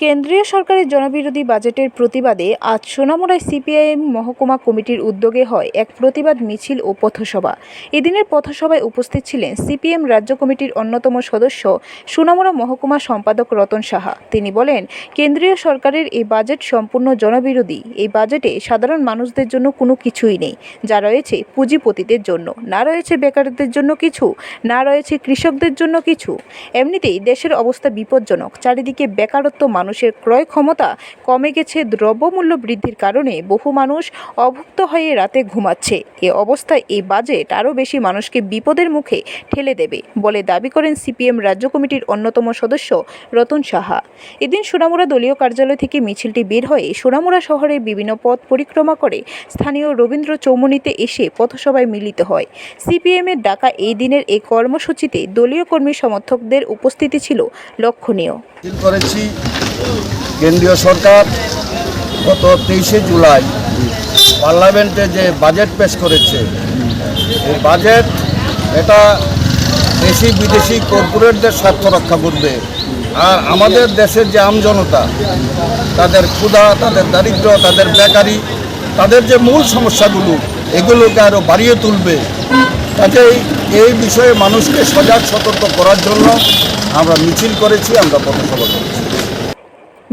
কেন্দ্রীয় সরকারের জনবিরোধী বাজেটের প্রতিবাদে আজ সোনামুড়ায় সিপিআইএম মহকুমা কমিটির উদ্যোগে হয় এক প্রতিবাদ মিছিল ও পথসভা। এদিনের পথসভায় উপস্থিত ছিলেন সিপিএম রাজ্য কমিটির অন্যতম সদস্য সোনামুড়া মহকুমা সম্পাদক রতন সাহা। তিনি বলেন, কেন্দ্রীয় সরকারের এই বাজেট সম্পূর্ণ জনবিরোধী। এই বাজেটে সাধারণ মানুষদের জন্য কোনো কিছুই নেই। যা রয়েছে পুঁজিপতিদের জন্য। না রয়েছে বেকারদের জন্য কিছু। না রয়েছে কৃষকদের জন্য কিছু। এমনিতেই দেশের অবস্থা বিপজ্জনক। চারিদিকে বেকারত্ব মানুষের ক্রয় ক্ষমতা কমে গেছে, দ্রব্যমূল্য বৃদ্ধির কারণে বহু মানুষ অভুক্ত হয়ে রাতে ঘুমাচ্ছে। এ অবস্থায় এই বাজেট আরও বেশি মানুষকে বিপদের মুখে ঠেলে দেবে বলে দাবি করেন সিপিএম রাজ্য কমিটির অন্যতম সদস্য রতন সাহা। এদিন সোনামুড়া দলীয় কার্যালয় থেকে মিছিলটি বের হয়ে সোনামুড়া শহরে বিভিন্ন পথ পরিক্রমা করে স্থানীয় রবীন্দ্র চৌমুনিতে এসে পথসভায় মিলিত হয়। সিপিএমের ডাকা এই দিনের এই কর্মসূচিতে দলীয় কর্মী সমর্থকদের উপস্থিতি ছিল লক্ষণীয়। করেছি কেন্দ্রীয় সরকার গত তেইশে জুলাই পার্লামেন্টে যে বাজেট পেশ করেছে, এই বাজেট এটা দেশি বিদেশি কর্পোরেটদের স্বার্থ রক্ষা করবে। আর আমাদের দেশের যে আমজনতা তাদের ক্ষুধা, তাদের দারিদ্র, তাদের বেকারি, তাদের যে মূল সমস্যাগুলো, এগুলোকে আরও বাড়িয়ে তুলবে। কাজেই এই বিষয়ে মানুষকে সজাগ সতর্ক করার জন্য আমরা মিছিল করেছি, আমরা পথসভা করেছি।